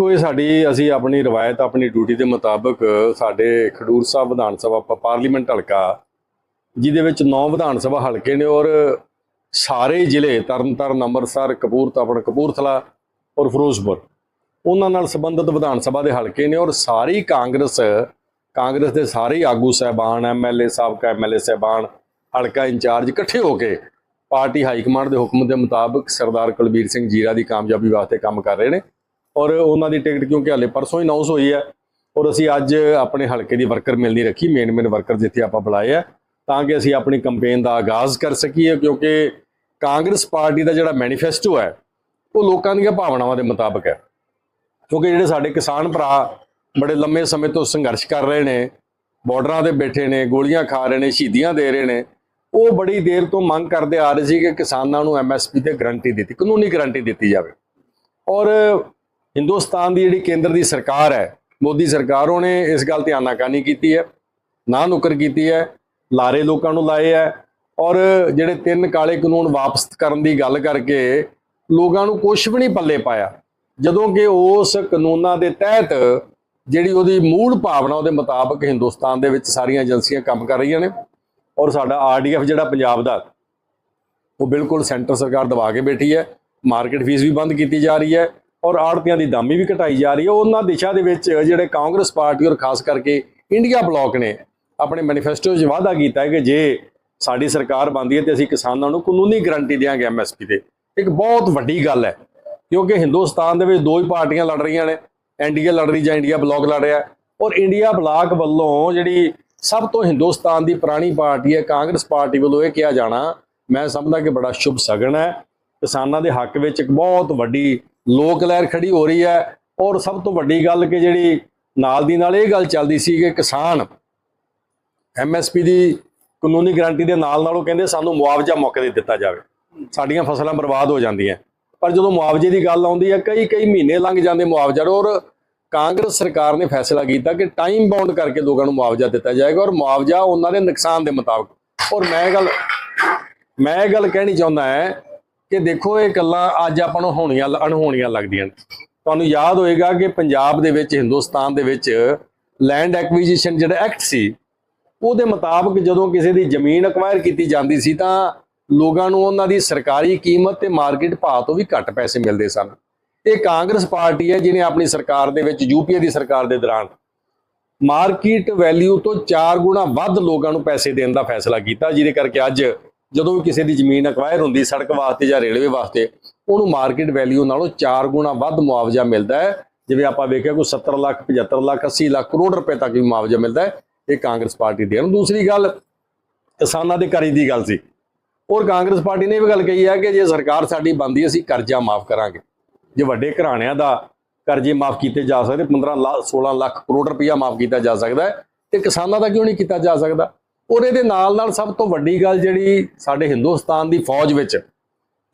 ਦੇਖੋ ਇਹ ਸਾਡੀ, ਅਸੀਂ ਆਪਣੀ ਰਵਾਇਤ, ਆਪਣੀ ਡਿਊਟੀ ਦੇ ਮੁਤਾਬਕ ਸਾਡੇ ਖਡੂਰ ਸਾਹਿਬ ਵਿਧਾਨ ਸਭਾ ਪਾਰਲੀਮੈਂਟ ਹਲਕਾ, ਜਿਹਦੇ ਵਿੱਚ 9 ਵਿਧਾਨ ਸਭਾ ਹਲਕੇ ਨੇ ਔਰ ਸਾਰੇ ਜ਼ਿਲ੍ਹੇ, ਤਰਨਤਾਰਨ, ਅੰਮ੍ਰਿਤਸਰ, ਕਪੂਰਥਲਾ ਕਪੂਰਥਲਾ ਔਰ ਫਿਰੋਜ਼ਪੁਰ, ਉਹਨਾਂ ਨਾਲ ਸੰਬੰਧਿਤ ਵਿਧਾਨ ਸਭਾ ਦੇ ਹਲਕੇ ਨੇ ਔਰ ਸਾਰੀ ਕਾਂਗਰਸ ਕਾਂਗਰਸ ਦੇ ਸਾਰੇ ਹੀ ਆਗੂ ਸਹਿਬਾਨ ਐਮਐਲਏ ਸਾਬਕਾ ਐਮਐਲਏ ਸਹਿਬਾਨ, ਹਲਕਾ ਇੰਚਾਰਜ ਇਕੱਠੇ ਹੋ ਕੇ ਪਾਰਟੀ ਹਾਈ ਕਮਾਂਡ ਦੇ ਹੁਕਮ ਦੇ ਮੁਤਾਬਕ ਸਰਦਾਰ ਕੁਲਬੀਰ ਸਿੰਘ ਜੀਰਾ ਦੀ ਕਾਮਯਾਬੀ ਵਾਸਤੇ ਕੰਮ ਕਰ ਰਹੇ ਨੇ। ਔਰ ਉਹਨਾਂ ਦੀ ਟਿਕਟ ਕਿਉਂਕਿ ਹਾਲੇ ਪਰਸੋਂ ਹੀ ਅਨਾਉਂਸ ਹੋਈ ਹੈ ਔਰ ਅਸੀਂ ਅੱਜ ਆਪਣੇ ਹਲਕੇ ਦੀ ਵਰਕਰ ਮਿਲਣੀ ਰੱਖੀ ਮੇਨ ਮੇਨ ਵਰਕਰ ਜਿੱਥੇ ਆਪਾਂ ਬੁਲਾਏ ਆ, ਤਾਂ ਕਿ ਅਸੀਂ ਆਪਣੀ ਕੈਂਪੇਨ ਦਾ ਆਗਾਜ਼ ਕਰ ਸਕੀਏ ਕਿਉਂਕਿ ਕਾਂਗਰਸ ਪਾਰਟੀ ਦਾ ਜਿਹੜਾ ਮੈਨੀਫੈਸਟੋ ਹੈ, ਉਹ ਲੋਕਾਂ ਦੀਆਂ ਭਾਵਨਾਵਾਂ ਦੇ ਮੁਤਾਬਕ ਹੈ। ਕਿਉਂਕਿ ਜਿਹੜੇ ਸਾਡੇ ਕਿਸਾਨ ਭਰਾ ਬੜੇ ਲੰਮੇ ਸਮੇਂ ਤੋਂ ਸੰਘਰਸ਼ ਕਰ ਰਹੇ ਨੇ ਬਾਰਡਰਾਂ ਤੇ ਬੈਠੇ ਨੇ, ਗੋਲੀਆਂ ਖਾ ਰਹੇ ਨੇ, ਸ਼ਹੀਦੀਆਂ ਦੇ ਰਹੇ ਨੇ, ਉਹ ਬੜੀ ਦੇਰ ਤੋਂ ਮੰਗ ਕਰਦੇ ਆ ਰਹੇ ਸੀ ਕਿ ਕਿਸਾਨਾਂ ਨੂੰ ਐਮਐਸਪੀ ਤੇ ਗਰੰਟੀ ਦਿੱਤੀ, ਕਾਨੂੰਨੀ ਗਰੰਟੀ ਦਿੱਤੀ ਜਾਵੇ। ਔਰ ਹਿੰਦੁਸਤਾਨ ਦੀ ਜਿਹੜੀ ਕੇਂਦਰ ਦੀ ਸਰਕਾਰ ਹੈ, ਮੋਦੀ ਸਰਕਾਰ, ਉਹਨੇ ਇਸ ਗੱਲ ਤੇ ਆਨਾਕਾਨੀ ਕੀਤੀ ਹੈ, ਨਾ ਨੁਕਰ ਕੀਤੀ ਹੈ, ਲਾਰੇ ਲੋਕਾਂ ਨੂੰ ਲਾਏ ਹੈ ਔਰ ਜਿਹੜੇ ਤਿੰਨ ਕਾਲੇ ਕਾਨੂੰਨ ਵਾਪਸ ਕਰਨ ਦੀ ਗੱਲ ਕਰਕੇ ਲੋਕਾਂ ਨੂੰ ਕੁਝ ਵੀ ਨਹੀਂ ਪੱਲੇ ਪਾਇਆ। ਜਦੋਂ ਕਿ ਉਸ ਕਾਨੂੰਨਾਂ ਦੇ ਤਹਿਤ ਜਿਹੜੀ ਉਹਦੀ ਮੂਲ ਭਾਵਨਾ ਉਹਦੇ ਮੁਤਾਬਕ ਹਿੰਦੁਸਤਾਨ ਦੇ ਵਿੱਚ ਸਾਰੀਆਂ ਏਜੰਸੀਆਂ ਕੰਮ ਕਰ ਰਹੀਆਂ ਨੇ ਔਰ ਸਾਡਾ ਆਰਡੀਐਫ ਜਿਹੜਾ ਪੰਜਾਬ ਦਾ, ਉਹ ਬਿਲਕੁਲ ਸੈਂਟਰ ਸਰਕਾਰ ਦਬਾ ਕੇ ਬੈਠੀ ਹੈ, ਮਾਰਕੀਟ ਫੀਸ ਵੀ ਬੰਦ ਕੀਤੀ ਜਾ ਰਹੀ ਹੈ ਔਰ ਆੜਤੀਆਂ ਦੀ ਦਾਮੀ ਵੀ ਘਟਾਈ ਜਾ ਰਹੀ ਹੈ। ਉਹਨਾਂ ਦਿਸ਼ਾ ਦੇ ਵਿੱਚ ਜਿਹੜੇ ਕਾਂਗਰਸ ਪਾਰਟੀ ਔਰ ਖਾਸ ਕਰਕੇ ਇੰਡੀਆ ਬਲਾਕ ਨੇ ਆਪਣੇ ਮੈਨੀਫੈਸਟੋ 'ਚ ਵਾਅਦਾ ਕੀਤਾ ਹੈ ਕਿ ਜੇ ਸਾਡੀ ਸਰਕਾਰ ਬਣਦੀ ਹੈ ਤੇ ਅਸੀਂ ਕਿਸਾਨਾਂ ਨੂੰ ਕਾਨੂੰਨੀ ਗਰੰਟੀ ਦੇਵਾਂਗੇ ਐਮਐਸਪੀ ਤੇ। ਇੱਕ ਬਹੁਤ ਵੱਡੀ ਗੱਲ ਹੈ, ਕਿਉਂਕਿ ਹਿੰਦੁਸਤਾਨ ਦੇ ਵਿੱਚ ਦੋ ਹੀ ਪਾਰਟੀਆਂ ਲੜ ਰਹੀਆਂ ਨੇ ਐਨਡੀਏ ਲੜ ਰਹੀ ਜਾਂ ਇੰਡੀਆ ਬਲਾਕ ਲੜ ਰਿਹਾ ਔਰ ਇੰਡੀਆ ਬਲਾਕ ਵੱਲੋਂ ਜਿਹੜੀ ਸਭ ਤੋਂ ਹਿੰਦੁਸਤਾਨ ਦੀ ਪੁਰਾਣੀ ਪਾਰਟੀ ਹੈ, ਕਾਂਗਰਸ ਪਾਰਟੀ ਵੱਲੋਂ ਇਹ ਕਿਹਾ ਜਾਣਾ, ਮੈਂ ਸਮਝਦਾ ਕਿ ਬੜਾ ਸ਼ੁਭ ਸਗਨ ਹੈ। ਕਿਸਾਨਾਂ ਦੇ ਹੱਕ ਵਿੱਚ ਇੱਕ ਬਹੁਤ ਵੱਡੀ ਲੋਕ ਲਹਿਰ ਖੜੀ ਹੋ ਰਹੀ ਹੈ ਔਰ ਸਭ ਤੋਂ ਵੱਡੀ ਗੱਲ ਕਿ ਜਿਹੜੀ ਨਾਲ ਦੀ ਨਾਲ ਇਹ ਗੱਲ ਚੱਲਦੀ ਸੀ ਕਿ ਕਿਸਾਨ ਐਮਐਸਪੀ ਦੀ ਕਾਨੂੰਨੀ ਗਾਰੰਟੀ ਦੇ ਨਾਲ ਨਾਲ ਉਹ ਕਹਿੰਦੇ ਸਾਨੂੰ ਮੁਆਵਜ਼ਾ ਮੌਕੇ ਤੇ ਦਿੱਤਾ ਜਾਵੇ। ਸਾਡੀਆਂ ਫਸਲਾਂ ਬਰਬਾਦ ਹੋ ਜਾਂਦੀਆਂ। ਪਰ ਜਦੋਂ ਮੁਆਵਜ਼ੇ ਦੀ ਗੱਲ ਆਉਂਦੀ ਹੈ, ਕਈ ਕਈ ਮਹੀਨੇ ਲੰਘ ਜਾਂਦੇ ਮੁਆਵਜ਼ਾ ਔਰ ਕਾਂਗਰਸ ਸਰਕਾਰ ਨੇ ਫੈਸਲਾ ਕੀਤਾ ਕਿ ਟਾਈਮ ਬਾਉਂਡ ਕਰਕੇ ਲੋਕਾਂ ਨੂੰ ਮੁਆਵਜ਼ਾ ਦਿੱਤਾ ਜਾਏਗਾ ਔਰ ਮੁਆਵਜ਼ਾ ਉਹਨਾਂ ਦੇ ਨੁਕਸਾਨ ਦੇ ਮੁਤਾਬਕ। ਔਰ ਮੈਂ ਇਹ ਗੱਲ ਮੈਂ ਇਹ ਗੱਲ ਕਹਿਣੀ ਚਾਹੁੰਦਾ ਹਾਂ ਕਿ ਦੇਖੋ ਇਹ ਗੱਲਾਂ ਅੱਜ ਆਪਾਂ ਨੂੰ ਹੋਣੀਆਂ, ਅਣਹੋਣੀਆਂ ਲੱਗਦੀਆਂ ਨੇ। ਤੁਹਾਨੂੰ ਯਾਦ ਹੋਏਗਾ ਕਿ ਪੰਜਾਬ ਦੇ ਵਿੱਚ, ਹਿੰਦੁਸਤਾਨ ਦੇ ਵਿੱਚ ਲੈਂਡ ਐਕਵੀਜੀਸ਼ਨ ਜਿਹੜਾ ਐਕਟ ਸੀ, ਉਹਦੇ ਮੁਤਾਬਕ ਜਦੋਂ ਕਿਸੇ ਦੀ ਜ਼ਮੀਨ ਅਕਵਾਇਰ ਕੀਤੀ ਜਾਂਦੀ ਸੀ ਤਾਂ ਲੋਕਾਂ ਨੂੰ ਉਹਨਾਂ ਦੀ ਸਰਕਾਰੀ ਕੀਮਤ ਤੇ ਮਾਰਕੀਟ ਭਾਅ ਤੋਂ ਵੀ ਘੱਟ ਪੈਸੇ ਮਿਲਦੇ ਸਨ। ਇਹ ਕਾਂਗਰਸ ਪਾਰਟੀ ਹੈ ਜਿਹਨੇ ਆਪਣੀ ਸਰਕਾਰ ਦੇ ਵਿੱਚ ਯੂਪੀਏ ਦੀ ਸਰਕਾਰ ਦੇ ਦੌਰਾਨ ਮਾਰਕੀਟ ਵੈਲਿਊ ਤੋਂ 4 ਗੁਣਾ ਵੱਧ ਲੋਕਾਂ ਨੂੰ ਪੈਸੇ ਦੇਣ ਦਾ ਫੈਸਲਾ ਕੀਤਾ, ਜਿਹਦੇ ਕਰਕੇ ਅੱਜ ਜਦੋਂ ਵੀ ਕਿਸੇ ਦੀ ਜ਼ਮੀਨ ਅਕਵਾਇਰ ਹੁੰਦੀ ਸੜਕ ਵਾਸਤੇ ਜਾਂ ਰੇਲਵੇ ਵਾਸਤੇ, ਉਹਨੂੰ ਮਾਰਕੀਟ ਵੈਲਿਊ ਨਾਲੋਂ 4 ਗੁਣਾ ਵੱਧ ਮੁਆਵਜ਼ਾ ਮਿਲਦਾ ਹੈ। ਜਿਵੇਂ ਆਪਾਂ ਵੇਖਿਆ ਕੋਈ 70 ਲੱਖ 75 ਲੱਖ 80 ਲੱਖ, ਕਰੋੜ ਰੁਪਏ ਤੱਕ ਵੀ ਮੁਆਵਜ਼ਾ ਮਿਲਦਾ ਹੈ ਇਹ ਕਾਂਗਰਸ ਪਾਰਟੀ ਦੇ। ਨੂੰ ਦੂਸਰੀ ਗੱਲ, ਕਿਸਾਨਾਂ ਦੇ ਕਰਜ਼ ਦੀ ਗੱਲ ਸੀ। ਔਰ ਕਾਂਗਰਸ ਪਾਰਟੀ ਨੇ ਇਹ ਵੀ ਗੱਲ ਕਹੀ ਹੈ ਕਿ ਜੇ ਸਰਕਾਰ ਸਾਡੀ ਬੰਦੀ ਅਸੀਂ ਕਰਜ਼ਾ ਮਾਫ ਕਰਾਂਗੇ। ਜੇ ਵੱਡੇ ਘਰਾਣਿਆਂ ਦਾ ਕਰਜ਼ੇ ਮਾਫ ਕੀਤੇ ਜਾ ਸਕਦੇ 15 ਲੱਖ 16 ਲੱਖ ਕਰੋੜ ਰੁਪਇਆ ਮਾਫ ਕੀਤਾ ਜਾ ਸਕਦਾ ਹੈ, ਤੇ ਕਿਸਾਨਾਂ ਦਾ ਕਿਉਂ ਨਹੀਂ ਕੀਤਾ ਜਾ ਸਕਦਾ? ਔਰ ਇਹਦੇ ਨਾਲ ਨਾਲ ਸਭ ਤੋਂ ਵੱਡੀ ਗੱਲ ਜਿਹੜੀ ਸਾਡੇ ਹਿੰਦੁਸਤਾਨ ਦੀ ਫੌਜ ਵਿੱਚ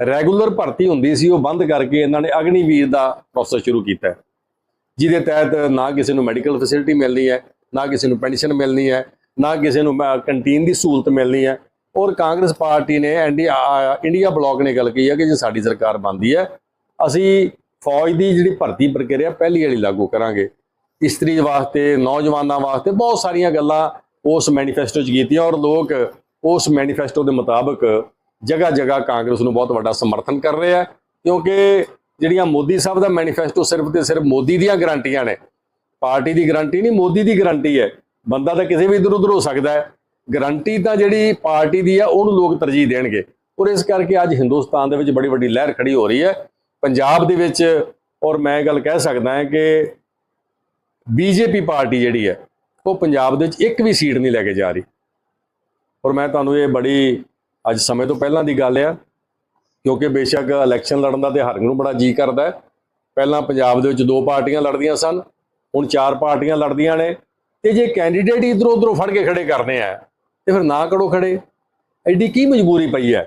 ਰੈਗੂਲਰ ਭਰਤੀ ਹੁੰਦੀ ਸੀ, ਉਹ ਬੰਦ ਕਰਕੇ ਇਹਨਾਂ ਨੇ ਅਗਨੀਵੀਰ ਦਾ ਪ੍ਰੋਸੈਸ ਸ਼ੁਰੂ ਕੀਤਾ ਜਿਹਦੇ ਤਹਿਤ ਨਾ ਕਿਸੇ ਨੂੰ ਮੈਡੀਕਲ ਫੈਸਿਲਿਟੀ ਮਿਲਣੀ ਹੈ, ਨਾ ਕਿਸੇ ਨੂੰ ਪੈਨਸ਼ਨ ਮਿਲਣੀ ਹੈ, ਨਾ ਕਿਸੇ ਨੂੰ ਕੰਟੀਨ ਦੀ ਸਹੂਲਤ ਮਿਲਣੀ ਹੈ। ਔਰ ਕਾਂਗਰਸ ਪਾਰਟੀ ਨੇ ਇੰਡੀਆ ਇੰਡੀਆ ਬਲਾਕ ਨੇ ਗੱਲ ਕਹੀ ਹੈ ਕਿ ਜੇ ਸਾਡੀ ਸਰਕਾਰ ਬਣਦੀ ਹੈ, ਅਸੀਂ ਫੌਜ ਦੀ ਜਿਹੜੀ ਭਰਤੀ ਪ੍ਰਕਿਰਿਆ ਪਹਿਲੀ ਵਾਲੀ ਲਾਗੂ ਕਰਾਂਗੇ। ਇਸਤਰੀ ਵਾਸਤੇ, ਨੌਜਵਾਨਾਂ ਵਾਸਤੇ ਬਹੁਤ ਸਾਰੀਆਂ ਗੱਲਾਂ ਉਸ ਮੈਨੀਫੈਸਟੋ 'ਚ ਕੀਤੀਆਂ ਔਰ ਲੋਕ ਉਸ ਮੈਨੀਫੈਸਟੋ ਦੇ ਮੁਤਾਬਕ ਜਗ੍ਹਾ ਜਗ੍ਹਾ ਕਾਂਗਰਸ ਨੂੰ ਬਹੁਤ ਵੱਡਾ ਸਮਰਥਨ ਕਰ ਰਹੇ ਹੈ ਕਿਉਂਕਿ ਜਿਹੜੀਆਂ ਮੋਦੀ ਸਾਹਿਬ ਦਾ ਮੈਨੀਫੈਸਟੋ ਸਿਰਫ ਤੇ ਸਿਰਫ ਮੋਦੀ ਦੀਆਂ ਗਰੰਟੀਆਂ ਨੇ, ਪਾਰਟੀ ਦੀ ਗਰੰਟੀ ਨਹੀਂ, ਮੋਦੀ ਦੀ ਗਰੰਟੀ ਹੈ। ਬੰਦਾ ਤਾਂ ਕਿਸੇ ਵੀ ਇਧਰ ਉਧਰ ਹੋ ਸਕਦਾ ਹੈ। ਗਰੰਟੀ ਤਾਂ ਜਿਹੜੀ ਪਾਰਟੀ ਦੀ ਹੈ ਉਹਨੂੰ ਲੋਕ ਤਰਜੀਹ ਦੇਣਗੇ। ਔਰ ਇਸ ਕਰਕੇ ਅੱਜ ਹਿੰਦੁਸਤਾਨ ਦੇ ਵਿੱਚ ਬੜੀ ਵੱਡੀ ਲਹਿਰ ਖੜੀ ਹੋ ਰਹੀ ਹੈ। ਪੰਜਾਬ ਦੇ ਵਿੱਚ ਔਰ ਮੈਂ ਇਹ ਗੱਲ ਕਹਿ ਸਕਦਾ ਹਾਂ ਕਿ ਬੀਜੇਪੀ ਪਾਰਟੀ ਜਿਹੜੀ ਹੈ ਉਹ ਪੰਜਾਬ ਦੇ ਵਿੱਚ ਇੱਕ ਵੀ ਸੀਟ ਨਹੀਂ ਲੈ ਕੇ ਜਾ ਰਹੀ। ਔਰ ਮੈਂ ਤੁਹਾਨੂੰ ਇਹ ਬੜੀ ਅੱਜ ਸਮੇਂ ਤੋਂ ਪਹਿਲਾਂ ਦੀ ਗੱਲ ਆ, ਕਿਉਂਕਿ ਬੇਸ਼ੱਕ ਇਲੈਕਸ਼ਨ ਲੜਨ ਦਾ ਤੇ ਹਰ ਨੂੰ ਬੜਾ ਜੀ ਕਰਦਾ ਪਹਿਲਾਂ ਪੰਜਾਬ ਦੇ ਵਿੱਚ ਦੋ ਪਾਰਟੀਆਂ ਲੜਦੀਆਂ ਸਨ, ਹੁਣ ਚਾਰ ਪਾਰਟੀਆਂ ਲੜਦੀਆਂ ਨੇ ਤੇ ਜੇ ਕੈਂਡੀਡੇਟ ਇਧਰੋਂ ਉਧਰੋਂ ਫੜ ਕੇ ਖੜੇ ਕਰਨੇ ਆ, ਤੇ ਫਿਰ ਨਾ ਕਰੋ ਖੜੇ। ਐਡੀ ਕੀ ਮਜਬੂਰੀ ਪਈ ਹੈ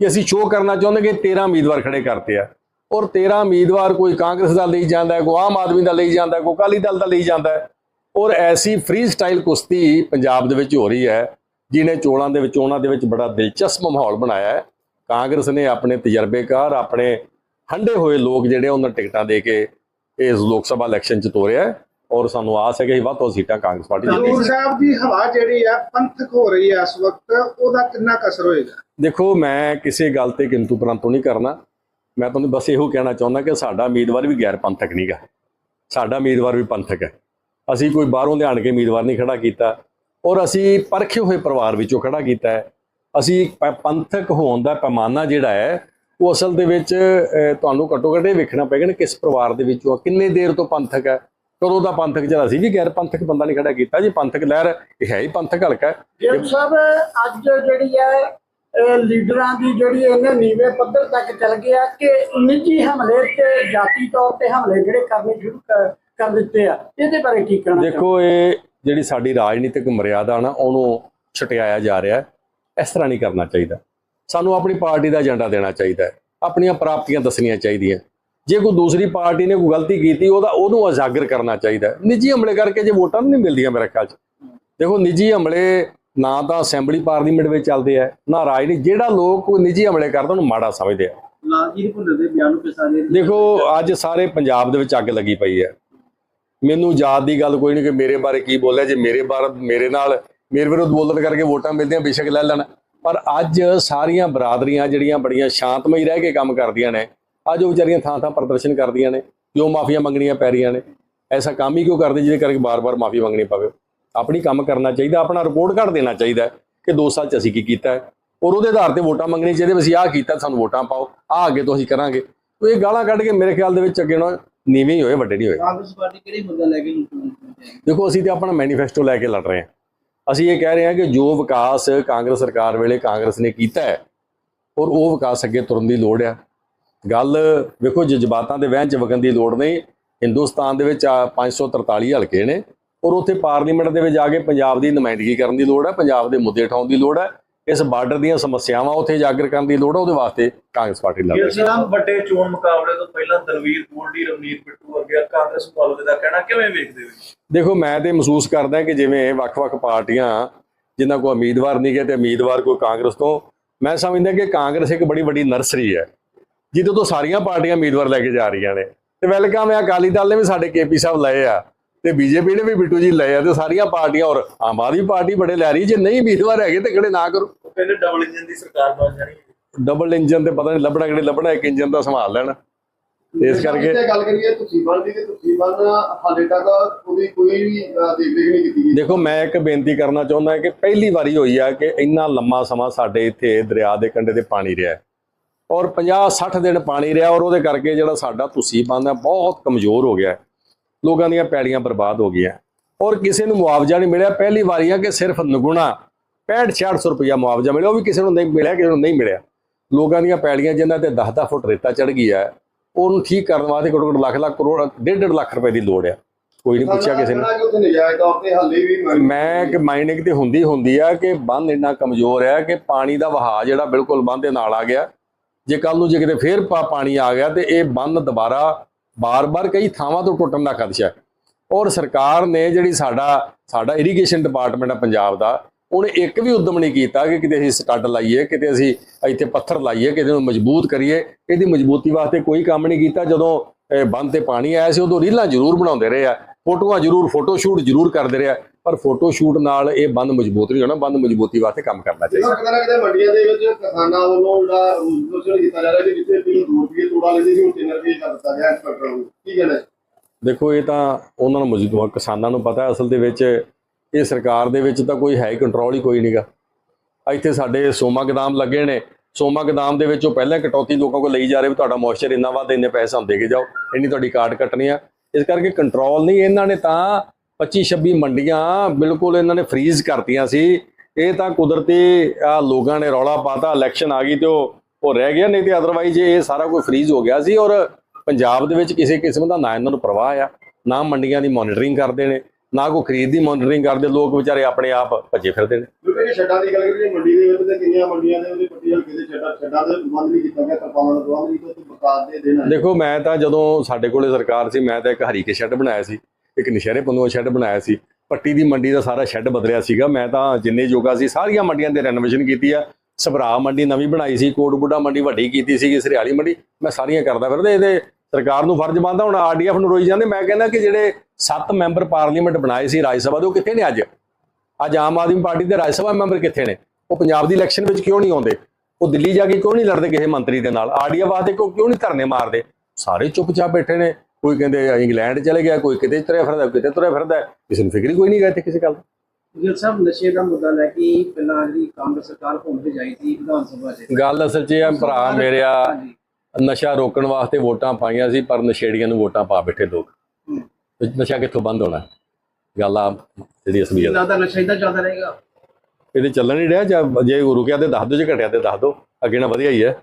ਕਿ ਅਸੀਂ ਸ਼ੋਅ ਕਰਨਾ ਚਾਹੁੰਦੇ ਕਿ 13 ਉਮੀਦਵਾਰ ਖੜੇ ਕਰਤੇ ਆ। ਔਰ 13 ਉਮੀਦਵਾਰ ਕੋਈ ਕਾਂਗਰਸ ਦਾ ਲਈ ਜਾਂਦਾ ਕੋਈ ਆਮ ਆਦਮੀ ਦਾ ਲਈ ਜਾਂਦਾ ਕੋਈ ਅਕਾਲੀ ਦਲ ਦਾ ਲਈ ਜਾਂਦਾ ਔਰ ਐਸੀ ਫ੍ਰੀ ਸਟਾਈਲ ਕੁਸ਼ਤੀ ਪੰਜਾਬ ਦੇ ਵਿੱਚ ਹੋ ਰਹੀ ਹੈ ਜਿਹਨੇ ਚੋਣਾਂ ਦੇ ਵਿੱਚ ਉਹਨਾਂ ਦੇ ਵਿੱਚ ਬੜਾ ਦਿਲਚਸਪ ਮਾਹੌਲ ਬਣਾਇਆ ਹੈ। ਕਾਂਗਰਸ ਨੇ ਆਪਣੇ ਤਜਰਬੇਕਾਰ ਆਪਣੇ ਹੰਡੇ ਹੋਏ ਲੋਕ ਜਿਹੜੇ ਉਹਨਾਂ ਟਿਕਟਾਂ ਦੇ ਕੇ ਇਸ ਲੋਕ ਸਭਾ ਇਲੈਕਸ਼ਨ ਚ ਤੋਰਿਆ ਹੈ। ਔਰ ਸਾਨੂੰ ਆਸ ਹੈ ਕਿ ਵੱਧ ਤੋਂ ਸੀਟਾਂ ਕਾਂਗਰਸ ਪਾਰਟੀ ਜਿੱਤੇਗੀ ਹਜ਼ੂਰ ਸਾਹਿਬ ਦੀ ਹਵਾ ਜਿਹੜੀ ਆ ਪੰਥਕ ਹੋ ਰਹੀ ਆ ਇਸ ਵਕਤ ਉਹਦਾ ਕਿੰਨਾ ਕਸਰ ਹੋਏਗਾ? ਦੇਖੋ ਮੈਂ ਕਿਸੇ ਗੱਲ ਤੇ ਕਿੰਤੂ ਪਰੰਤੂ ਨਹੀਂ ਕਰਨਾ। ਮੈਂ ਤੁਹਾਨੂੰ ਬਸ ਇਹੋ ਕਹਿਣਾ ਚਾਹੁੰਦਾ ਕਿ ਸਾਡਾ ਉਮੀਦਵਾਰ ਵੀ ਗੈਰ ਪੰਥਕ ਨਹੀਂਗਾ ਸਾਡਾ ਉਮੀਦਵਾਰ ਵੀ ਪੰਥਕ ਹੈ। ਅਸੀਂ ਕੋਈ ਬਾਹਰੋਂ ਲਿਆਣ ਕੇ ਉਮੀਦਵਾਰ ਨਹੀਂ ਖੜਾ ਕੀਤਾ ਔਰ ਅਸੀਂ ਪਰਖੇ ਹੋਏ ਪਰਿਵਾਰ ਵਿੱਚੋਂ ਖੜਾ ਕੀਤਾ ਹੈ। ਅਸੀਂ ਪੰਥਕ ਹੋਣ ਦਾ ਪੈਮਾਨਾ ਜਿਹੜਾ ਹੈ, ਉਹ ਅਸਲ ਦੇ ਵਿੱਚ ਤੁਹਾਨੂੰ ਘੱਟੋ ਘੱਟ ਇਹ ਵੇਖਣਾ ਪਏਗਾ ਕਿ ਕਿਸ ਪਰਿਵਾਰ ਦੇ ਵਿੱਚੋਂ ਕਿੰਨੇ ਦੇਰ ਤੋਂ ਪੰਥਕ ਹੈ, ਕਦੋਂ ਦਾ ਪੰਥਕ ਜਿਹੜਾ ਅਸੀਂ ਵੀ ਗੈਰ ਪੰਥਕ ਬੰਦਾ ਨਹੀਂ ਖੜਾ ਕੀਤਾ ਜੀ, ਪੰਥਕ ਲਹਿਰ ਇਹ ਹੈ ਹੀ ਪੰਥਕ ਹਲਕਾ ਹੈ। ਸਾਹਿਬ, ਅੱਜ ਜਿਹੜੀ ਹੈ ਲੀਡਰਾਂ ਦੀ ਜਿਹੜੀ ਇਹਨੇ ਨੀਵੇਂ ਪੱਧਰ ਤੱਕ ਚੱਲ ਗਿਆ ਕਿ ਨਿੱਜੀ ਹਮਲੇ ਤੇ ਜਾਤੀ ਤੌਰ ਤੇ ਹਮਲੇ ਜਿਹੜੇ ਕਰਨੇ ਸ਼ੁਰੂ ਕਰ- ਦਿੱਤੇ ਆ। ਇਹਦੇ ਬਾਰੇ ਕੀ ਕਹਿਣਾ ਦੇਖੋ ਇਹ ਜਿਹੜੀ ਸਾਡੀ ਰਾਜਨੀਤਿਕ ਮਰਿਆਦਾ ਨਾ ਉਹਨੂੰ ਛਟਿਆਇਆ ਜਾ ਰਿਹਾ ਹੈ। ਇਸ ਤਰ੍ਹਾਂ ਨਹੀਂ ਕਰਨਾ ਚਾਹੀਦਾ। ਸਾਨੂੰ ਆਪਣੀ ਪਾਰਟੀ ਦਾ ਏਜੰਡਾ ਦੇਣਾ ਚਾਹੀਦਾ ਹੈ। ਆਪਣੀਆਂ ਪ੍ਰਾਪਤੀਆਂ ਦੱਸਣੀਆਂ ਚਾਹੀਦੀਆਂ। ਜੇ ਕੋਈ ਦੂਸਰੀ ਪਾਰਟੀ ਨੇ ਕੋਈ ਗਲਤੀ ਕੀਤੀ ਉਹਦਾ ਉਹਨੂੰ ਉਜਾਗਰ ਕਰਨਾ ਚਾਹੀਦਾ। ਨਿੱਜੀ ਹਮਲੇ ਕਰਕੇ ਜੇ ਵੋਟਾਂ ਨਹੀਂ ਮਿਲਦੀਆਂ ਮੇਰੇ ਖਿਆਲ 'ਚ। ਦੇਖੋ ਨਿੱਜੀ ਹਮਲੇ ਨਾ ਤਾਂ ਅਸੈਂਬਲੀ ਪਾਰਲੀਮੈਂਟ ਵਿੱਚ ਚੱਲਦੇ ਆ ਨਾ ਰਾਜਨੀਤੀ ਜਿਹੜਾ ਲੋਕ ਕੋਈ ਨਿੱਜੀ ਹਮਲੇ ਕਰਦਾ ਉਹਨੂੰ ਮਾੜਾ ਸਮਝਦੇ ਆ। ਲਾਲਜੀਤ ਭੁੱਲਰ ਦੇ ਬਿਆਨ ਨੂੰ ਕਿਸਾਨੇ ਦੇਖੋ ਅੱਜ ਸਾਰੇ ਪੰਜਾਬ ਦੇ ਵਿੱਚ ਅੱਗ ਲੱਗੀ ਪਈ ਹੈ। ਮੈਨੂੰ ਯਾਦ ਦੀ ਗੱਲ ਕੋਈ ਨਹੀਂ ਕਿ ਮੇਰੇ ਬਾਰੇ ਕੀ ਬੋਲਿਆ, ਜੇ ਮੇਰੇ ਬਾਰੇ, ਮੇਰੇ ਨਾਲ ਮੇਰੇ ਵਿਰੁੱਧ ਬੋਲਣ ਕਰਕੇ ਵੋਟਾਂ ਮਿਲਦੀਆਂ, ਬੇਸ਼ੱਕ ਲੈ ਲੈਣ। ਪਰ ਅੱਜ ਸਾਰੀਆਂ ਬਰਾਦਰੀਆਂ ਜਿਹੜੀਆਂ ਬੜੀਆਂ ਸ਼ਾਂਤਮਈ ਰਹਿ ਕੇ ਕੰਮ ਕਰਦੀਆਂ ਨੇ, ਅੱਜ ਉਹ ਵਿਚਾਰੀਆਂ ਥਾਂ ਥਾਂ ਪ੍ਰਦਰਸ਼ਨ ਕਰਦੀਆਂ ਨੇ ਕਿਉਂ ਮਾਫੀਆਂ ਮੰਗਣੀਆਂ ਪੈ ਰਹੀਆਂ ਨੇ। ਐਸਾ ਕੰਮ ਹੀ ਕਿਉਂ ਕਰਦੇ ਜਿਹਦੇ ਕਰਕੇ ਬਾਰ-ਬਾਰ ਮਾਫੀ ਮੰਗਣੀ ਪਵੇ? ਆਪਣੀ ਕੰਮ ਕਰਨਾ ਚਾਹੀਦਾ, ਆਪਣਾ ਰਿਪੋਰਟ ਕਾਰਡ ਦੇਣਾ ਚਾਹੀਦਾ ਕਿ 2 ਸਾਲ ਚ ਅਸੀਂ ਕੀ ਕੀਤਾ ਹੈ। ਔਰ ਉਹਦੇ ਆਧਾਰ ਤੇ ਵੋਟਾਂ ਮੰਗਣੀ ਚਾਹੀਦੀ ਵੀ ਅਸੀਂ ਆਹ ਕੀਤਾ, ਸਾਨੂੰ ਵੋਟਾਂ ਪਾਓ, ਆਹ ਅੱਗੇ ਤੋਂ ਅਸੀਂ ਕਰਾਂਗੇ। ਇਹ ਗਾਲਾਂ ਕੱਢ ਕੇ ਮੇਰੇ ਖਿਆਲ ਦੇ ਵਿੱਚ ਅੱਗੇ ਨਾ ਨੀਵੇਂ ਹੀ ਹੋਏ ਵੱਡੇ ਨਹੀਂ ਹੋਏ। ਕਾਂਗਰਸ ਪਾਰਟੀ ਕਿਹੜੀ ਮੁੱਦਾ ਲੈ ਕੇ ਦੇਖੋ ਅਸੀਂ ਤੇ ਆਪਣਾ ਮੈਨੀਫੈਸਟੋ ਲੈ ਕੇ ਲੜ ਰਹੇ ਹਾਂ। ਅਸੀਂ ਇਹ ਕਹਿ ਰਹੇ ਹਾਂ ਕਿ ਜੋ ਵਿਕਾਸ ਕਾਂਗਰਸ ਸਰਕਾਰ ਵੇਲੇ ਕਾਂਗਰਸ ਨੇ ਕੀਤਾ ਹੈ ਔਰ ਉਹ ਵਿਕਾਸ ਅੱਗੇ ਤੁਰਨ ਦੀ ਲੋੜ ਆ। ਗੱਲ ਵੇਖੋ ਜਜ਼ਬਾਤਾਂ ਦੇ ਵਹਿਣ ਚ ਵਗਣ ਦੀ ਲੋੜ ਨਹੀਂ। ਹਿੰਦੁਸਤਾਨ ਦੇ ਵਿੱਚ ਆ 543 ਹਲਕੇ ਨੇ ਔਰ ਉੱਥੇ ਪਾਰਲੀਮੈਂਟ ਦੇ ਵਿੱਚ ਜਾ ਕੇ ਪੰਜਾਬ ਦੀ ਨੁਮਾਇੰਦਗੀ ਕਰਨ ਦੀ ਲੋੜ ਹੈ ਪੰਜਾਬ ਦੇ ਮੁੱਦੇ ਉਠਾਉਣ ਦੀ ਲੋੜ ਹੈ ਇਸ ਬਾਰਡਰ ਦੀਆਂ ਸਮੱਸਿਆਵਾਂ ਉੱਥੇ ਉਜਾਗਰ ਕਰਨ ਦੀ ਲੋੜ ਹੈ ਉਹਦੇ ਵਾਸਤੇ ਕਾਂਗਰਸ ਪਾਰਟੀ ਲੜ ਰਹੀ ਹੈ। ਸਾਹਿਬ ਵੱਡੇ ਚੋਣ ਮੁਕਾਬਲੇ ਤੋਂ ਪਹਿਲਾਂ ਦਲਵੀਰ ਗੋਲਡੀ ਰਵਨੀਤ ਬਿੱਟੂ ਵਰਗੇ ਕਾਂਗਰਸ ਮੁਕਾਬਲੇ ਦਾ ਕਹਿਣਾ ਕਿਵੇਂ ਵੇਖਦੇ ਹੋ ਦੇਖੋ ਮੈਂ ਤੇ ਮਹਿਸੂਸ ਕਰਦਾ ਕਿ ਜਿਵੇਂ ਵੱਖ-ਵੱਖ ਪਾਰਟੀਆਂ ਜਿਨ੍ਹਾਂ ਕੋ ਉਮੀਦਵਾਰ ਨਹੀਂ ਗਏ ਤੇ ਉਮੀਦਵਾਰ ਕੋਈ ਕਾਂਗਰਸ ਤੋਂ ਮੈਂ ਸਮਝਦਾ ਕਿ ਕਾਂਗਰਸ ਇੱਕ ਬੜੀ ਵੱਡੀ ਨਰਸਰੀ ਹੈ ਜਿਹਦੇ ਤੋਂ ਸਾਰੀਆਂ ਪਾਰਟੀਆਂ ਉਮੀਦਵਾਰ ਲੈ ਕੇ ਜਾ ਰਹੀਆਂ ਨੇ। ਤੇ ਵੈਲਕਮ ਹੈ ਅਕਾਲੀ ਦਲ ਨੇ ਵੀ ਸਾਡੇ ਕੇਪੀ ਸਾਹਿਬ ਲਏ ਆ। ਤੇ ਬੀਜੇਪੀ ਨੇ ਵੀ ਬਿੱਟੂ ਜੀ ਲਏ ਆ ਤੇ ਸਾਰੀਆਂ ਪਾਰਟੀਆਂ ਔਰ ਆਮ ਆਦਮੀ ਪਾਰਟੀ ਬੜੇ ਲੈ ਰਹੀ ਜੇ ਨਹੀਂ ਉਮੀਦਵਾਰ ਹੈਗੇ ਤੇ ਕਿਹੜੇ ਨਾ ਕਰੋ ਕਹਿੰਦੇ ਡਬਲ ਇੰਜਨ ਦੀ ਸਰਕਾਰ ਬਣ ਜਾਣੀ। ਡਬਲ ਇੰਜਨ ਤੇ ਪਤਾ ਨਹੀਂ ਲੱਭਣਾ ਕਿਹੜੇ ਲੱਭਣਾ ਇੱਕ ਇੰਜਨ ਦਾ ਸੰਭਾਲ ਲੈਣ ਇਸ ਕਰਕੇ ਗੱਲ ਕਰੀਏ ਤੁਸੀਂ ਬਣ ਦੀ ਤੇ ਤੁਸੀਂ ਬਣ ਹਾਲੇ ਤੱਕ ਉਹਦੀ ਕੋਈ ਵੀ ਅਹ, ਦੇਖ ਰੇਖ ਨਹੀਂ ਕੀਤੀ ਦੇਖੋ ਮੈਂ ਇੱਕ ਬੇਨਤੀ ਕਰਨਾ ਚਾਹੁੰਦਾ ਕਿ ਪਹਿਲੀ ਵਾਰੀ ਹੋਈ ਆ ਕਿ ਇੰਨਾ ਲੰਮਾ ਸਮਾਂ ਸਾਡੇ ਇੱਥੇ ਦਰਿਆ ਦੇ ਕੰਢੇ ਤੇ ਪਾਣੀ ਰਿਹਾ। ਔਰ 50 60 ਦਿਨ ਪਾਣੀ ਰਿਹਾ ਔਰ ਉਹਦੇ ਕਰਕੇ ਜਿਹੜਾ ਸਾਡਾ ਤੁਸੀਂ ਬੰਦ ਹੈ ਬਹੁਤ ਕਮਜ਼ੋਰ ਹੋ ਗਿਆ ਹੈ। ਲੋਕਾਂ ਦੀਆਂ ਪੈੜੀਆਂ ਬਰਬਾਦ ਹੋ ਗਈਆਂ। ਔਰ ਕਿਸੇ ਨੂੰ ਮੁਆਵਜ਼ਾ ਨਹੀਂ ਮਿਲਿਆ। ਪਹਿਲੀ ਵਾਰੀ ਆ ਕਿ ਸਿਰਫ ਨਗੁਣਾ 65 6600 ਰੁਪਇਆ ਮੁਆਵਜ਼ਾ ਮਿਲਿਆ। ਉਹ ਵੀ ਕਿਸੇ ਨੂੰ ਨਹੀਂ ਮਿਲਿਆ, ਕਿਸੇ ਨੂੰ ਨਹੀਂ ਮਿਲਿਆ। ਲੋਕਾਂ ਦੀਆਂ ਪੈੜੀਆਂ ਜਿਨ੍ਹਾਂ ਤੇ 10-10 ਫੁੱਟ ਰੇਤਾ ਚੜ ਗਈ ਹੈ ਉਹਨੂੰ ਠੀਕ ਕਰਨ ਵਾਸਤੇ ਘੱਟੋ ਘੱਟ ਲੱਖ ਲੱਖ ਕਰੋੜ ਡੇਢ ਡੇਢ ਲੱਖ ਰੁਪਏ ਦੀ ਲੋੜ ਆ। ਕੋਈ ਨਹੀਂ ਪੁੱਛਿਆ ਕਿਸੇ ਨੇ। ਮੈਂ ਕਿ ਮਾਈਨਿੰਗ ਤੇ ਹੁੰਦੀ ਹੁੰਦੀ ਆ ਕਿ ਬੰਨ ਇੰਨਾ ਕਮਜ਼ੋਰ ਹੈ ਕਿ ਪਾਣੀ ਦਾ ਵਹਾਅ ਜਿਹੜਾ ਬਿਲਕੁਲ ਬੰਨ ਦੇ ਨਾਲ ਆ ਗਿਆ। ਜੇ ਕੱਲ ਨੂੰ ਜੇ ਕਿਤੇ ਫੇਰ ਪਾ- ਪਾਣੀ ਆ ਗਿਆ ਤੇ ਇਹ ਬੰਨ ਦੁਬਾਰਾ ਬਾਰ-ਬਾਰ ਕਈ ਥਾਵਾਂ ਤੋਂ ਟੁੱਟਣ ਦਾ ਖਦਸ਼ਾ ਹੈ। ਔਰ ਸਰਕਾਰ ਨੇ ਜਿਹੜੀ ਸਾਡਾ ਸਾਡਾ ਇਰੀਗੇਸ਼ਨ ਡਿਪਾਰਟਮੈਂਟ ਹੈ ਪੰਜਾਬ ਦਾ, ਉਹਨੇ ਇੱਕ ਵੀ ਉਦਮ ਨਹੀਂ ਕੀਤਾ ਕਿ ਕਿਤੇ ਅਸੀਂ ਸਟੱਡ ਲਾਈਏ, ਕਿਤੇ ਅਸੀਂ ਇੱਥੇ ਪੱਥਰ ਲਾਈਏ, ਕਿਤੇ ਨੂੰ ਮਜ਼ਬੂਤ ਕਰੀਏ। ਇਹਦੀ ਮਜ਼ਬੂਤੀ ਵਾਸਤੇ ਕੋਈ ਕੰਮ ਨਹੀਂ ਕੀਤਾ। ਜਦੋਂ ਇਹ ਬੰਨ ਤੇ ਪਾਣੀ ਆਇਆ ਸੀ, ਉਦੋਂ ਰੀਲਾਂ ਜ਼ਰੂਰ ਬਣਾਉਂਦੇ ਰਹੇ ਆ। ਫੋਟੋਆਂ ਜ਼ਰੂਰ ਫੋਟੋ ਸ਼ੂਟ ਜ਼ਰੂਰ ਕਰਦੇ ਰਹੇ। ਪਰ ਫੋਟੋ ਸ਼ੂਟ ਨਾਲ ਇਹ ਬੰਦ ਮਜ਼ਬੂਤ ਨਹੀਂ ਹੋਣਾ ਬੰਦ ਮਜ਼ਬੂਤੀ ਵਾਸਤੇ ਕੰਮ ਕਰਨਾ ਚਾਹੀਦਾ। ਜਿਹੜਾ ਕਿਤੇ ਨਾ ਕਿਤੇ ਮੰਡੀਆਂ ਦੇ ਵਿੱਚ ਕਿਸਾਨਾਂ ਵੱਲੋਂ ਜਿਹੜਾ ਰੋਜ਼ਗਾਰ ਕੀਤਾ ਜਾ ਰਿਹਾ ਕਿ ਜਿੱਥੇ ਪਹਿਲਾਂ 2 ਰੁਪਏ ਤੋੜਾ ਲੈਂਦੇ ਸੀ ਹੁਣ 3 ਰੁਪਏ ਕਰ ਦਿੱਤਾ ਗਿਆ ਇੰਸਪੈਕਟਰ ਨੂੰ। ਕੀ ਕਹਿਣਾ ਹੈ? ਦੇਖੋ ਇਹ ਤਾਂ ਉਹਨਾਂ ਨੂੰ ਮਜ਼ਦੂਰ ਕਿਸਾਨਾਂ ਨੂੰ ਪਤਾ ਅਸਲ ਦੇ ਵਿੱਚ ਇਹ ਸਰਕਾਰ ਦੇ ਵਿੱਚ ਤਾਂ ਕੋਈ ਹੈ ਹੀ ਕੰਟਰੋਲ ਹੀ ਕੋਈ ਨਹੀਂਗਾ ਇੱਥੇ ਸਾਡੇ ਸੋਮਾ ਗਦਾਮ ਲੱਗੇ ਨੇ। ਸੋਮਾ ਗਦਾਮ ਦੇ ਵਿੱਚ ਉਹ ਪਹਿਲਾਂ ਕਟੌਤੀ ਲੋਕਾਂ ਕੋਲ ਲਈ ਜਾ ਰਹੇ ਵੀ ਤੁਹਾਡਾ ਮੋਇਸਚਰ ਇੰਨਾ ਵੱਧ ਇੰਨੇ ਪੈਸੇ ਸਾਨੂੰ ਦੇ ਕੇ ਜਾਓ। ਇੰਨੀ ਤੁਹਾਡੀ ਕਾਰਡ ਕੱਟਣੀ ਆ। ਇਸ ਕਰਕੇ ਕੰਟਰੋਲ ਨਹੀਂ ਇਹਨਾਂ ਨੇ ਤਾਂ 25 26 ਮੰਡੀਆਂ ਬਿਲਕੁਲ ਇਹਨਾਂ ਨੇ ਫ੍ਰੀਜ਼ ਕਰਤੀਆਂ ਸੀ। ਇਹ ਤਾਂ ਕੁਦਰਤੀ ਲੋਕਾਂ ਨੇ ਰੌਲਾ ਪਾਤਾ ਇਲੈਕਸ਼ਨ ਆ ਗਈ ਤੇ ਉਹ ਉਹ ਰਹਿ ਗਿਆ ਨਹੀਂ ਤੇ ਅਦਰਵਾਈਜ਼ ਇਹ ਸਾਰਾ ਕੁਝ ਫ੍ਰੀਜ਼ ਹੋ ਗਿਆ ਸੀ ਔਰ ਪੰਜਾਬ ਦੇ ਵਿੱਚ ਕਿਸੇ ਕਿਸਮ ਦਾ ਨਾ ਇਹਨਾਂ ਨੂੰ ਪ੍ਰਵਾਹ ਆ ਨਾ ਮੰਡੀਆਂ ਦੀ ਮੋਨੀਟਰਿੰਗ ਕਰਦੇ ਨੇ। ਨਾ ਕੋਈ ਖਰੀਦ ਦੀ ਮੋਨੀਟਰਿੰਗ ਕਰਦੇ ਲੋਕ ਵਿਚਾਰੇ ਆਪਣੇ ਆਪ ਭੱਜੇ ਫਿਰਦੇ ਨੇ। ਕਿਉਂਕਿ ਇਹ ਛੱਡਾਂ ਦੀ ਗੱਲ ਕਰੀਏ ਮੰਡੀ ਦੇ ਵਿੱਚ ਤੇ ਕਿੰਨੀਆਂ ਮੰਡੀਆਂ ਦੇ ਉਹਦੇ ਪੱਟੀ ਹਲਕੇ ਦੇ ਛੱਡਾਂ ਛੱਡਾਂ ਦੇ ਬੰਦ ਨਹੀਂ ਕੀਤਾ ਗਿਆ ਤਰਪਾਲਾਂ ਦਾ ਪ੍ਰਬੰਧ ਨਹੀਂ ਕੀਤਾ ਬਰਸਾਤ ਦੇ ਦਿਨ। ਦੇਖੋ ਮੈਂ ਤਾਂ ਜਦੋਂ ਸਾਡੇ ਕੋਲੇ ਸਰਕਾਰ ਸੀ ਮੈਂ ਤਾਂ ਇੱਕ ਹਰੀਕੇ ਸ਼ੈੱਡ ਬਣਾਇਆ ਸੀ ਇੱਕ ਨਸ਼ਹਿਰੇ ਪੰਨੂਆ ਸ਼ੈੱਡ ਬਣਾਇਆ ਸੀ ਪੱਟੀ ਦੀ ਮੰਡੀ ਦਾ ਸਾਰਾ ਸ਼ੈੱਡ ਬਦਲਿਆ ਸੀਗਾ। ਮੈਂ ਤਾਂ ਜਿੰਨੇ ਜੋਗਾ ਸੀ ਸਾਰੀਆਂ ਮੰਡੀਆਂ ਦੇ ਰੈਨੋਵੇਸ਼ਨ ਕੀਤੀ ਆ। ਸਭਰਾ ਮੰਡੀ ਨਵੀਂ ਬਣਾਈ ਸੀ ਕੋਟਬੁੱਡਾ ਮੰਡੀ ਵੱਡੀ ਕੀਤੀ ਸੀਗੀ ਸਰਿਆਲੀ ਮੰਡੀ। ਮੈਂ ਸਾਰੀਆਂ ਕਰਦਾ ਫਿਰਦਾ ਇਹਦੇ ਸਰਕਾਰ ਨੂੰ ਫਰਜ਼ ਬਣਦਾ ਹੁਣ ਆਰਡੀਐਫ ਨੂੰ ਰੋਈ ਜਾਂਦੇ। ਮੈਂ ਕਹਿੰਦਾ ਕਿ ਜਿਹੜੇ 7 ਮੈਂਬਰ ਪਾਰਲੀਮੈਂਟ ਬਣਾਏ ਸੀ ਰਾਜ ਸਭਾ ਦੇ ਉਹ ਕਿੱਥੇ ਨੇ ਅੱਜ? ਅੱਜ ਆਮ ਆਦਮੀ ਪਾਰਟੀ ਦੇ ਰਾਜ ਸਭਾ ਮੈਂਬਰ ਕਿੱਥੇ ਨੇ? ਉਹ ਪੰਜਾਬ ਦੀ ਇਲੈਕਸ਼ਨ ਵਿੱਚ ਕਿਉਂ ਨਹੀਂ ਆਉਂਦੇ? ਉਹ ਦਿੱਲੀ ਜਾ ਕੇ ਕਿਉਂ ਨਹੀਂ ਲੜਦੇ ਕਿਸੇ ਮੰਤਰੀ ਦੇ ਨਾਲ? ਆਰਡੀਐਫ ਵਾਸਤੇ ਕਿਉਂ ਕਿਉਂ ਨਹੀਂ ਧਰਨੇ ਮਾਰਦੇ? ਸਾਰੇ ਚੁੱਪਚਾਪ ਬੈਠੇ ਨੇ। ਕੋਈ ਕਹਿੰਦੇ ਇੰਗਲੈਂਡ ਚਲੇ ਗਿਆ ਕੋਈ ਕਿਤੇ ਤੁਰਿਆ ਫਿਰਦਾ ਕਿਤੇ ਤੁਰਿਆ ਫਿਰਦਾ। ਕਿਸੇ ਨੂੰ ਫਿਕਰ ਹੀ ਕੋਈ ਨਹੀਂ ਗਾ ਇੱਥੇ ਕਿਸੇ ਗੱਲ ਗਿਲ ਸਾਹਿਬ ਨਸ਼ੇ ਦਾ ਮੁੱਦਾ ਲੈ ਕੇ ਪਹਿਲਾਂ ਜਿਹੜੀ ਕਾਂਗਰਸ ਸਰਕਾਰ ਘੁੰਮ ਕੇ ਜਾਈ ਸੀ ਵਿਧਾਨ ਸਭਾ 'ਚ। ਗੱਲ ਅਸਲ 'ਚ ਇਹ ਭਰਾ ਮੇਰਿਆ ਨਸ਼ਾ ਰੋਕਣ ਵਾਸਤੇ ਵੋਟਾਂ ਪਾਈਆਂ ਸੀ ਪਰ ਨਸ਼ੇੜੀਆਂ ਨੂੰ ਵੋਟਾਂ ਪਾ ਬੈਠੇ ਲੋਕ। ਤੇ ਨਸ਼ਾ ਕਿੱਥੋਂ ਬੰਦ ਹੋਣਾ? ਗੱਲ ਆ ਜਿਹੜੀ ਅਸਲੀਅਤ ਆ। ਲੱਗਦਾ ਨਸ਼ਾ ਇਦਾਂ ਚੱਲਦਾ ਰਹੇਗਾ। ਇਹਦੇ ਚੱਲਣ ਹੀ ਰਿਹਾ ਜਾਂ ਜੇ ਰੁਕਿਆ ਤੇ ਦੱਸ ਦਿਓ ਜੇ ਘਟਿਆ ਤੇ ਦੱਸ ਦਿਓ। ਅੱਗੇ ਨਾ ਵਧੀਆ ਹੀ ਹੈ।